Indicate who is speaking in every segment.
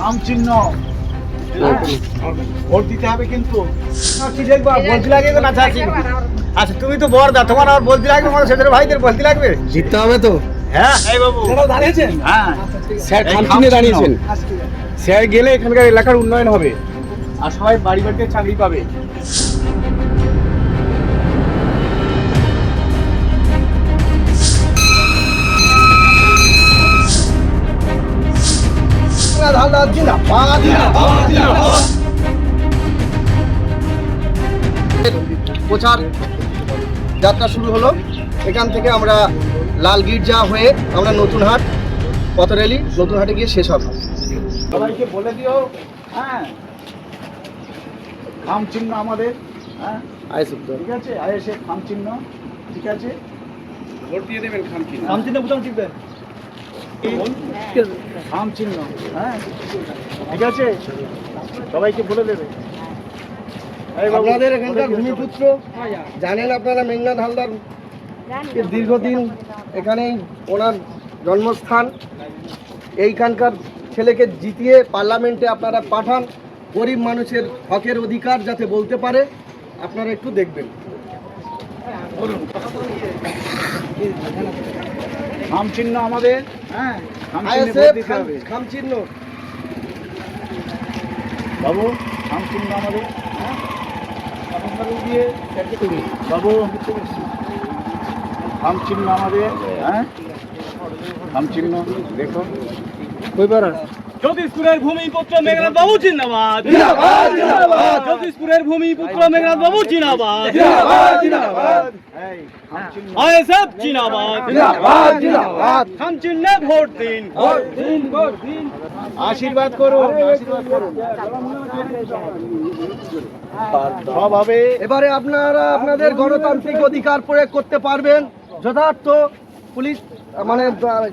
Speaker 1: নাম চিহ্ন। ভোট দিতে হবে কিন্তু। না, কি দেখবা? বলতে লাগে না থাকি। আচ্ছা তুমি তো বড়দা তোমার আর বলতে লাগবে মানে সেদের ভাইদের বলতে লাগবে
Speaker 2: জিততে হবে তো।
Speaker 1: হ্যাঁ এই বাবু।
Speaker 2: দাঁড়িয়েছেন
Speaker 1: হ্যাঁ।
Speaker 2: স্যার
Speaker 1: এই
Speaker 2: দাঁড়িয়েছেন স্যার গেলে এখানকার এলাকার উন্নয়ন হবে। আর সবাই বাড়ি বাড়িতে চাকরি পাবে।
Speaker 3: প্রচার যাত্রা শুরু হলো। এখান থেকে আমরা লাল গির্জা হয়ে আমরা নতুন হাট পথ র্যালি নতুন হাটে গিয়ে শেষ হবে।
Speaker 1: সবাইকে বলে দিও হ্যাঁ। খাম চিহ্ন আমাদের হ্যাঁ। ঠিক আছে? আইএসএ খাম চিহ্ন ঠিক আছে?
Speaker 2: ভোট দিয়ে দেবেন খামচিনে
Speaker 1: খাম চিহ্ন বুঝাম ঠিক খাম চিহ্ন। হ্যাঁ? ঠিক আছে? সবাইকে বলে দেবে।
Speaker 3: আপনাদের এখানকার ভূমিপুত্র জানেন আপনারা মেঘনাথ হালদার? এর দীর্ঘদিন এখানেই ওনার জন্মস্থান। এইখানকার ছেলেকে জিতিয়ে পার্লামেন্টে আপনারা পাঠান। গরিব মানুষের হকের অধিকার যাতে বলতে পারে আপনারা একটু দেখবেন।
Speaker 1: খাম চিহ্ন আমাদের। হ্যাঁ খাম চিহ্নে
Speaker 3: আইএসএফ
Speaker 1: ভোট দিতে হবে।
Speaker 3: খাম চিহ্ন।
Speaker 1: বাবু খাম চিহ্ন আমাদের। হ্যাঁ? দিয়ে বাবু খাম চিহ্ন আমাদের হ্যাঁ? খাম চিহ্ন দেখো
Speaker 4: জ্যোতিষপুরের ভূমিপুত্র মেঘনাথ বাবু জিন্দাবাদ। জ্যোতিষপুরের ভূমিপুত্র মেঘনাথ বাবু জিন্দাবাদ। আইএসএফ জিন্দাবাদ। খাম চিহ্নে ভোট দিন।
Speaker 1: আশীর্বাদ করুন আশীর্বাদ করুন।
Speaker 3: এবারে আপনারা আপনাদের গণতান্ত্রিক অধিকার প্রয়োগ করতে পারবেন। যথার্থ পুলিশ মানে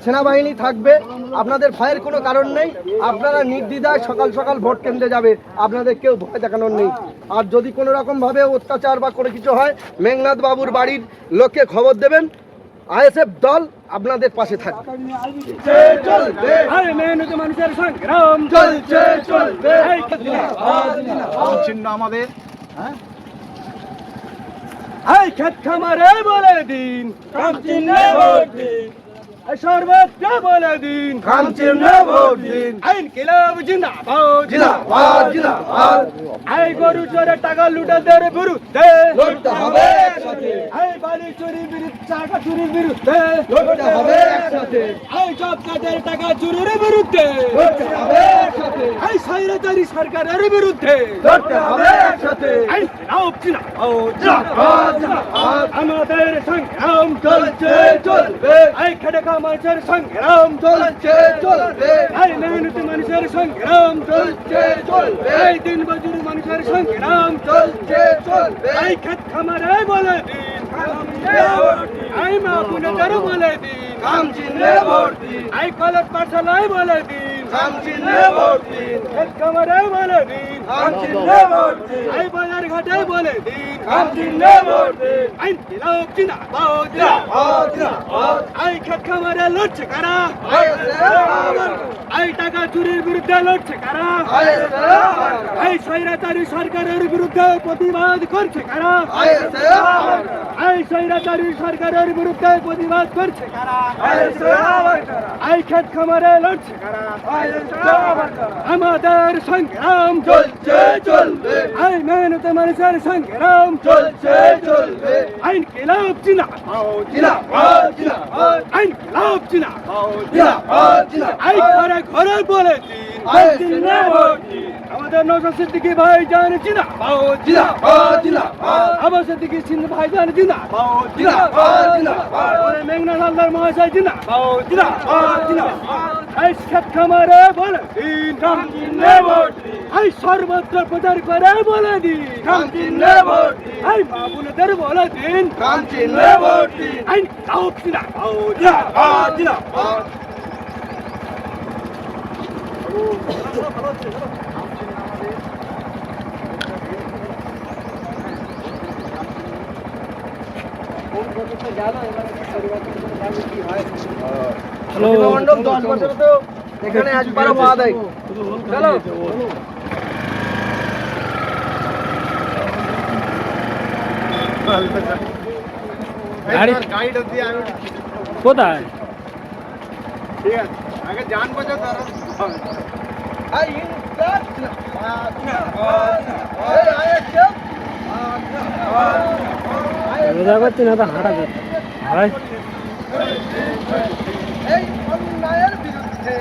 Speaker 3: সেনাবাহিনী থাকবে। আপনাদের ভয়ের কোনো কারণ নেই। আপনারা নির্দ্বিধায় সকাল সকাল ভোট কেন্দ্রে যাবে। আপনাদের কেউ ভয় দেখানোর নেই। আর যদি কোনো রকমভাবে অত্যাচার বা কোনো কিছু হয় মেঘনাথ বাবুর বাড়ির লোককে খবর দেবেন। আইএসএফ দল আপনাদের পাশে থাকবে
Speaker 1: চিহ্ন আমাদের। হ্যাঁ
Speaker 4: এই খেত খামারে বলে দিন। খাম চিহ্নে ভোট দিন। এই সর্বত্র বলে দিন।
Speaker 3: চিহ্নে ভোট দিন।
Speaker 4: আইন কিলাব জিন্দাবাদ।
Speaker 3: জিন্দাবাদ জিন্দাবাদ।
Speaker 4: এই গরু চোরের টাকা লুটাদের বিরুদ্ধে।
Speaker 3: লড়তে হবে একসাথে।
Speaker 4: এই বালি চুরির বিরুদ্ধে টাকা চুরির বিরুদ্ধে।
Speaker 3: লড়তে হবে একসাথে।
Speaker 4: এই জব কার্ডের টাকা চুরির বিরুদ্ধে।
Speaker 3: লড়তে হবে একসাথে।
Speaker 4: এই স্বৈরাচারী সরকারের বিরুদ্ধে।
Speaker 3: লড়তে হবে একসাথে।
Speaker 4: এই নাও চিনা
Speaker 3: জিন্দাবাদ জিন্দাবাদ।
Speaker 4: আমাদের সংগ্রাম
Speaker 3: চলছে চলবে।
Speaker 4: এই খেটে মানুষের সংগ্রাম
Speaker 3: চলছে, চলবে।
Speaker 4: এই মেহনতি মানুষের সংগ্রাম
Speaker 3: চলছে, চলবে।
Speaker 4: এই দিন মজুরি মানুষের সংগ্রাম
Speaker 3: চলছে, চলবে।
Speaker 4: এই খেত খামারে বলে দিন এই মা বোনেদের বলে দিন
Speaker 3: চিহ্নে ভোট দিন
Speaker 4: এই কলেজ পাঠশালায় বলে দিন
Speaker 3: চিহ্নে ভোট দিন
Speaker 4: খেত খামারে বলে দিন
Speaker 3: চিহ্নে ভোট দিন
Speaker 4: এই বাজার ঘাটে বলে দিন জিন্দাবাদ
Speaker 3: জিন্দাবাদ জিন্দাবাদ।
Speaker 4: এই খেত খামারে লড়ছে কারা এই টাকা চুরির বিরুদ্ধে লড়ছে কারা এই স্বৈরাচারী সরকারের বিরুদ্ধে প্রতিবাদ করছে কারা এই স্বৈরাচারী সরকারের বিরুদ্ধে প্রতিবাদ করছে কারা এই খেত খামারে লড়ছে কারা আমাদের সংগ্রাম
Speaker 3: চলছে চলবে
Speaker 4: এই মেহনত মানুষের সংগ্রাম
Speaker 3: চলছে চলবে
Speaker 4: আইন কিলাব চিনা
Speaker 3: জিন্দাবাদ জিন্দাবাদ
Speaker 4: আইন চিনা
Speaker 3: জিন্দাবাদ জিন্দাবাদ
Speaker 4: এই ঘরে ঘরে বলে। দিন
Speaker 3: ভোট দিন
Speaker 4: আমাদের নৌসা সিদ্দিকি ভাই জান। চিনা
Speaker 3: জিন্দাবাদ জিন্দাবাদ
Speaker 4: আবার সিদ্দিকি সিন্ধ ভাই জান। চিনা
Speaker 3: জিন্দাবাদ জিন্দাবাদ
Speaker 4: ওরে মেঘনা হালদার মহাশয় জিনা। জিনাবাদ জিনাবাদ এই খেত খামারে বলে দিন
Speaker 3: চিহ্নে ভোট
Speaker 4: এই সর্বত্র প্রচার করে বলে দিন
Speaker 3: চিহ্নে ভোট
Speaker 4: এই বাবুলদের বলে দিন
Speaker 3: খাম চিহ্নে ভোট
Speaker 4: এই তাও চিনা
Speaker 3: জিন্দাবাদ জিন্দাবাদ
Speaker 4: হ্যালো
Speaker 3: মণ্ডল দশ বছরে তো এখানে একবারও পা দেয় চলো
Speaker 5: গাড়িটা দিয়ে আমি
Speaker 4: কোথায়
Speaker 5: ঠিক আছে আগে যান বাঁচাও তারপর হবে।
Speaker 3: এই ইনকাজ এই আয়াত
Speaker 4: রোজা করছি না তো হাঁটা করছি হাঁটাই
Speaker 3: এই অন্যায়ের বিরুদ্ধে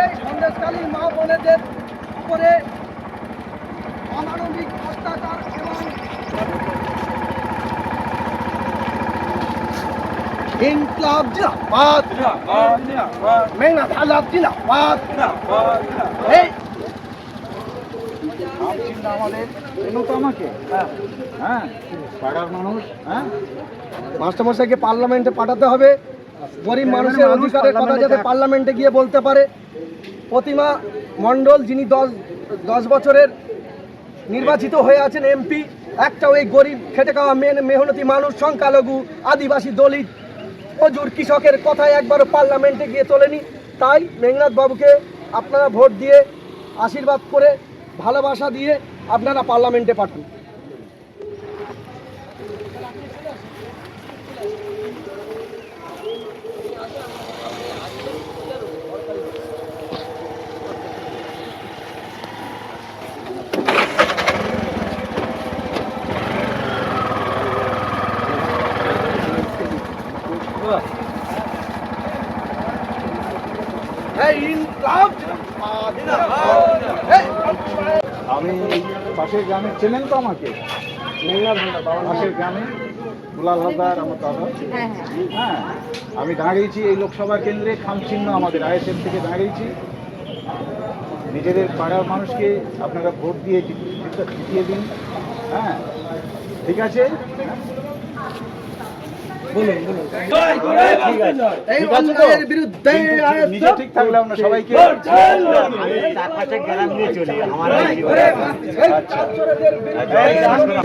Speaker 3: এই সন্দেশকালী মা বোনেদের উপরে অমানবিক অত্যাচার এবং ইনকলাব জিন্দাবাদ মেঘনাথ আলাপ জিন্দাবাদ এই
Speaker 5: চিন্তা আমাদের। চেনো তো আমাকে। হ্যাঁ। পাড়ার মানুষ হ্যাঁ।
Speaker 3: মাস্টারমশাইকে পার্লামেন্টে পাঠাতে হবে। গরিব মানুষের
Speaker 5: মানুষ
Speaker 3: অধিকারের কথা যাতে
Speaker 5: পার্লামেন্টে-
Speaker 3: গিয়ে বলতে পারে। প্রতিমা মণ্ডল যিনি দশ দশ বছরের নির্বাচিত হয়ে আছেন এমপি একটা ওই গরিব খেটে খাওয়া মেন মেহনতি মানুষ সংখ্যালঘু আদিবাসী দলিত মজুর কৃষকের কথায় একবারও পার্লামেন্টে গিয়ে তোলেনি। তাই মেঘনাথ বাবুকে আপনারা ভোট দিয়ে আশীর্বাদ করে ভালোবাসা দিয়ে আপনারা পার্লামেন্টে পাঠান এই ইনকলাব জিন্দাবাদ এই
Speaker 5: পাশের গ্রামে চেনেন তো আমাকে? পাশের গ্রামে। দুলাল হালদার আমার দাদা। হ্যাঁ আমি দাঁড়িয়েছি এই লোকসভা কেন্দ্রে খামচিহ্ন আমাদের আইএসএফ থেকে দাঁড়িয়েছি। নিজেদের পাড়ার মানুষকে আপনারা ভোট দিয়ে জিত- জিত- জিতিয়ে দিন। হ্যাঁ ঠিক আছে?
Speaker 3: এই
Speaker 5: ঠিক আছে।
Speaker 3: বিরুদ্ধে
Speaker 5: নিজে ঠিক থাকলে আমরা সবাইকে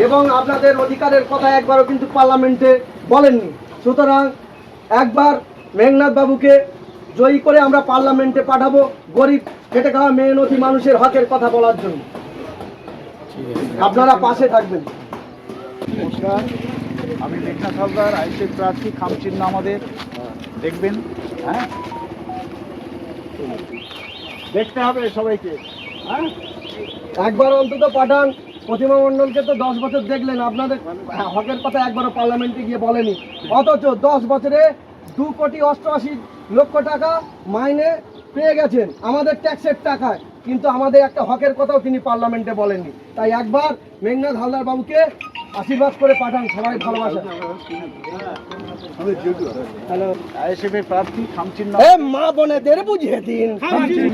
Speaker 3: এবং আপনাদের অধিকারের কথা একবারও কিন্তু পার্লামেন্টে বলেননি। সুতরাং একবার মেঘনাথ বাবুকে জয়ী করে আমরা পার্লামেন্টে পাঠাবো গরিব খেটে খাওয়া মেহনতি মানুষের হকের কথা বলার জন্য। আপনারা পাশে থাকবেন।
Speaker 5: নমস্কার। আমি মেঘনাথ হালদার আইসিএফ প্রার্থী খামচিহ্ন আমাদের। দেখবেন হ্যাঁ? দেখতে হবে সবাইকে হ্যাঁ?
Speaker 3: একবার অন্তত পাঠান, প্রতিমা মণ্ডলকে তো দশ বছর দেখলেন, আপনাদের হকের কথা একবারও পার্লামেন্টে গিয়ে বলেনি। অথচ দশ বছরে দু কোটি অষ্টআশি লক্ষ টাকা মাইনে পেয়ে গেছেন আমাদের ট্যাক্সের টাকায়। কিন্তু আমাদের একটা হকের কথাও তিনি পার্লামেন্টে বলেননি। তাই একবার মেঘনাথ হালদার বাবুকে আশীর্বাদ করে পাঠান সবাই ভালোবাসা।
Speaker 5: হ্যালো। আইএসএফ এর প্রার্থী খামচিহ্ন
Speaker 3: এ মা বোনেদের বুঝিয়ে দিন।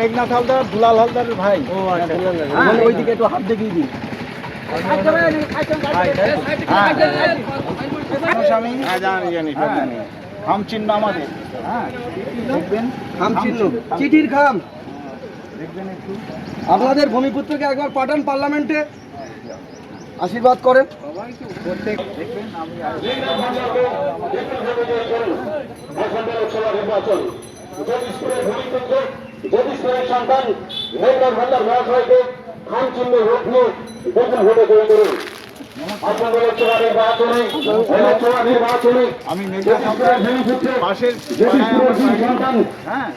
Speaker 5: মেঘনাথ হালদার দুলাল হালদারের ভাই। ও আচ্ছা
Speaker 3: মানে ওইদিকে একটু হাত দেখিয়ে দিন।
Speaker 5: আমাদের হ্যাঁ। দেখবেন?
Speaker 3: খাম চিহ্ন চিঠির খাম।
Speaker 5: দেখবেন একটু।
Speaker 3: আপনাদের ভূমিপুত্রকে একবার পাঠান পার্লামেন্টে। আশীর্বাদ করেন
Speaker 6: সন্তান ভান্ডার খান চিহ্ন নিয়ে ভোটে জয়ী
Speaker 5: আমি পাশের আমার হ্যাঁ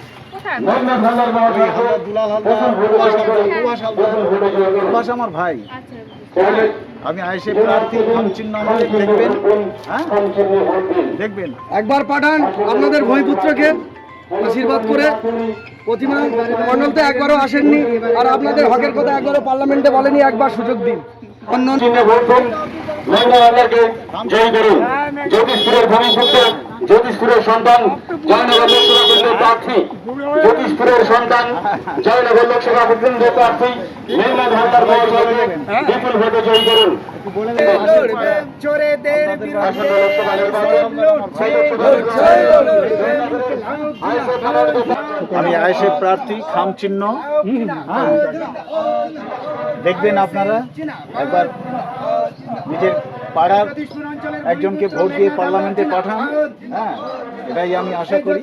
Speaker 5: ভাই আমি আইসে প্রার্থী খামচিহ্ন আমাদের দেখবেন হ্যাঁ? দেখবেন।
Speaker 3: একবার পাঠান আপনাদের ভূমিপুত্রকে আশীর্বাদ করে। প্রতিমা মন্ডল তো একবারও আসেননি আর আপনাদের হকের কথা একবারও পার্লামেন্টে বলেনি একবার সুযোগ দিন। অন্য
Speaker 6: জয়ী করুন। জ্যোতিষপুরের ভূমিপুত্র জ্যোতিষপুরের সন্তান জয়নগর লোকসভা কেন্দ্রের প্রার্থী। জ্যোতিষপুরের সন্তান জয়নগর লোকসভা কেন্দ্রের প্রার্থী। মেঘনাথ ভান্ডার মহাশয়কে বিপুল ভোটে জয়ী করুন।
Speaker 5: আমি আইএসএফ প্রার্থী খামচিহ্ন হ্যাঁ দেখবেন আপনারা, একবার নিজের পাড়ার একজনকে ভোট দিয়ে পার্লামেন্টে পাঠান। হ্যাঁ
Speaker 1: এটাই আমি আশা করি।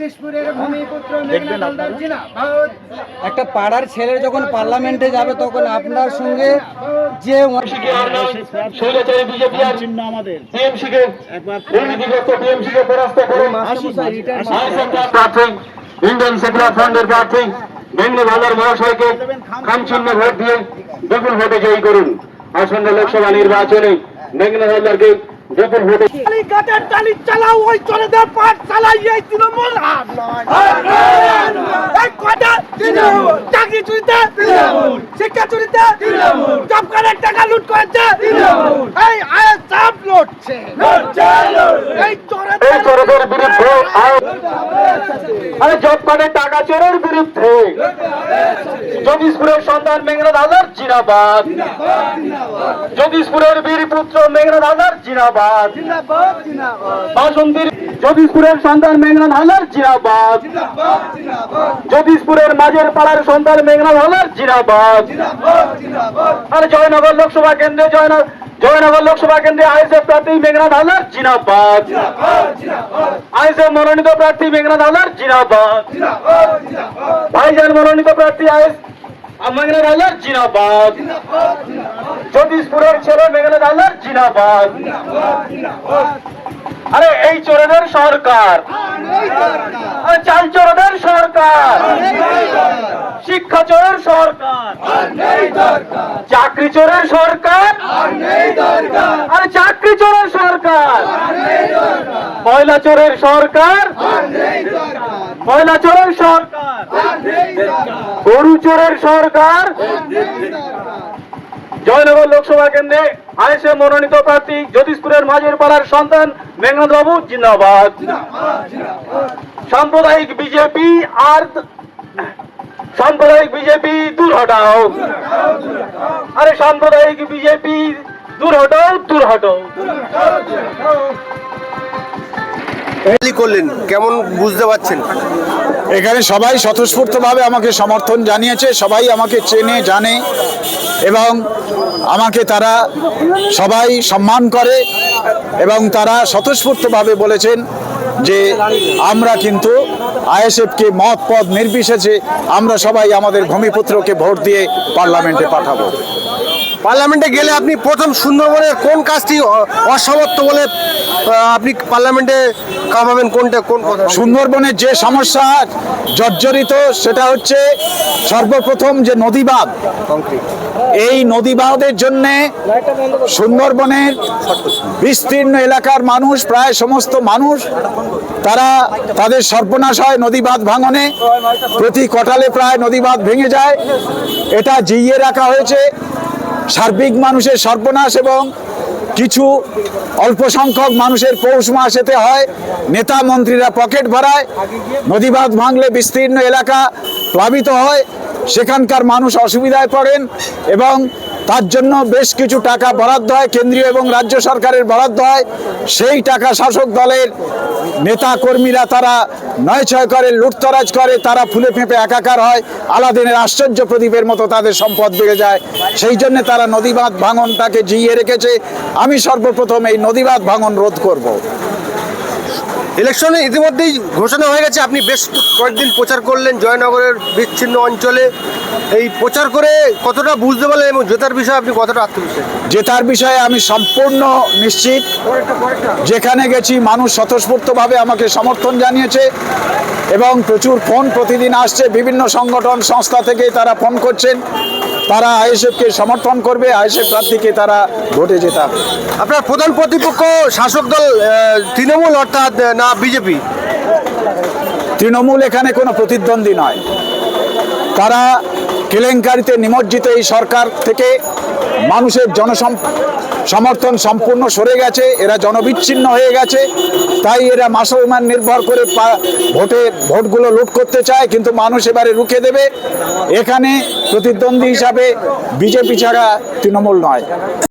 Speaker 1: দেখবেন
Speaker 3: একটা পাড়ার ছেলে যখন পার্লামেন্টে যাবে, তখন আপনার সঙ্গে যে
Speaker 1: চিহ্ন
Speaker 6: ইন্ডিয়ান সেকুলার ফ্রন্টের প্রার্থী বেঙ্গল হাজার মহাশয়কে খামচিহ্ন ভোট দিয়ে বিপুল ভোটে জয়ী করুন। আসন্ন লোকসভা নির্বাচনে বেঙ্গল হাজারকে বিপুল ভোটে
Speaker 4: টালি চালাও ওই চলেদের পাট চালাই এই তৃণমূল। আর নয় এই কটা তৃণমূল। চাকরি চুরিতে? তৃণমূল। শিক্ষা চুরিতে? তৃণমূল। জব কার্ডের টাকা লুট করেছে? তৃণমূল। এই আয় সব লুটছে এই চোরেদের
Speaker 6: এই চোরদের বিরুদ্ধে আরে জব কার্ডের টাকা চোরের বিরুদ্ধে। জগদীশপুরের সন্তান মেঘনাথ হাজার জিনাবাদ জগদীশপুরের বীর পুত্র মেঘনাথ হাজার জিনাবাদ বাসন্তীর জগদীশপুরের সন্তান মেঘনাথ হাজার জিনাবাদ জগদীশপুরের মাঝের পাড়ার সন্তান মেঘনাথ হাজার জিনাবাদ আর জয়নগর লোকসভা কেন্দ্রে জয়নগর জয়নগর লোকসভা কেন্দ্রে আইএসএফ প্রার্থী মেঘনাথ হাজার জিনাবাদ আইএসএফ মনোনীত প্রার্থী মেঘনাথ হাজার জিনাবাদ ভাইজান মনোনীত প্রার্থী আইএস মেঘনাথ হাজার জিনাবাদ জগদীশপুরের ছেলে মেঘনাথ হাজার জিনাবাদ আরে, এই চোরেদের সরকার। চাল চোরেদের সরকার। শিক্ষা চোরের সরকার। চাকরি চোরের সরকার। আরে, চাকরি চোরের সরকার। ময়লা চোরের সরকার। ময়লা চোরের সরকার। গরু চোরের সরকার। জয়নগর লোকসভা কেন্দ্রে আইসে মনোনীত প্রার্থী জ্যোতিষপুরের মাঝের পাড়ার সন্তান মেঘনাথ বাবু জিন্দাবাদ। সাম্প্রদায়িক বিজেপি আর সাম্প্রদায়িক বিজেপি দূর হটাও। আরে সাম্প্রদায়িক বিজেপি দূর হটাও দূর হটাও।
Speaker 2: করলেন কেমন বুঝতে পারছেন?
Speaker 5: এখানে সবাই স্বতঃস্ফূর্তভাবে আমাকে সমর্থন জানিয়েছে সবাই আমাকে চেনে জানে। এবং আমাকে তারা সবাই সম্মান করে এবং তারা স্বতঃস্ফূর্তভাবে বলেছেন যে আমরা কিন্তু আইএসএফকে মত পদ নির্বিশেষে আমরা সবাই আমাদের ভূমিপুত্রকে ভোট দিয়ে পার্লামেন্টে পাঠাবো।
Speaker 2: পার্লামেন্টে গেলে আপনি প্রথম সুন্দরবনের কোন কাজটি অসমর্থ বলে আপনি পার্লামেন্টে কামাবেন কোনটা কোন
Speaker 5: সুন্দরবনের যে সমস্যা জর্জরিত সেটা হচ্ছে সর্বপ্রথম যে নদীবাঁধ। এই নদীবাঁধের জন্য সুন্দরবনের বিস্তীর্ণ এলাকার মানুষ প্রায় সমস্ত মানুষ তারা তাদের সর্বনাশ হয় নদীবাঁধ ভাঙনে। প্রতি কটালে প্রায় নদীবাঁধ ভেঙে যায়। এটা জিইয়ে রাখা হয়েছে। সার্বিক মানুষের সর্বনাশ এবং কিছু অল্প সংখ্যক মানুষের পৌষ মাস এতে হয়, নেতা মন্ত্রীরা পকেট ভরায় নদীবাঁধ ভাঙলে বিস্তীর্ণ এলাকা প্লাবিত হয়, সেখানকার মানুষ অসুবিধায় পড়েন এবং তার জন্য বেশ কিছু টাকা বরাদ্দ হয়, কেন্দ্রীয় এবং রাজ্য সরকারের বরাদ্দ হয়। সেই টাকা শাসক দলের নেতা কর্মীরা তারা নয় ছয় করে, লুটতরাজ করে, তারা ফুলে ফেঁপে একাকার হয়। আলাদিনের আশ্চর্য প্রদীপের মতো তাদের সম্পদ বেড়ে যায়। সেই জন্য তারা নদীবাঁধ ভাঙনটাকে জিইয়ে রেখেছে। আমি সর্বপ্রথম এই নদীবাঁধ ভাঙন রোধ করব।
Speaker 2: ইলেকশনে ইতিমধ্যেই ঘোষণা হয়ে গেছে আপনি বেশ কয়েকদিন প্রচার করলেন জয়নগরের বিচ্ছিন্ন অঞ্চলে। এই প্রচার করে কতটা বুঝতে পারলেন এবং জেতার বিষয়ে আপনি কতটা আত্মবিশ্বাস?
Speaker 5: জেতার বিষয়ে আমি সম্পূর্ণ নিশ্চিত। যেখানে গেছি মানুষ স্বতঃস্ফূর্তভাবে আমাকে সমর্থন জানিয়েছে এবং প্রচুর ফোন প্রতিদিন আসছে। বিভিন্ন সংগঠন সংস্থা থেকে তারা ফোন করছেন। তারা আইএসএফকে সমর্থন করবে আইএসএফ প্রার্থীকে তারা ভোটে জেতাবে।
Speaker 2: আপনার প্রধান প্রতিপক্ষ শাসক দল তৃণমূল অর্থাৎ না বিজেপি?
Speaker 5: তৃণমূল এখানে কোনো প্রতিদ্বন্দ্বী নয়। তারা কেলেঙ্কারিতে নিমজ্জিত এই সরকার থেকে মানুষের জনসম সমর্থন সম্পূর্ণ সরে গেছে, এরা জনবিচ্ছিন্ন হয়ে গেছে, তাই এরা মাসলমান নির্ভর করে ভোটে ভোটগুলো লুট করতে চায়, কিন্তু মানুষ এবারে রুখে দেবে। এখানে প্রতিদ্বন্দ্বী হিসাবে বিজেপি ছাড়া তৃণমূল নয়।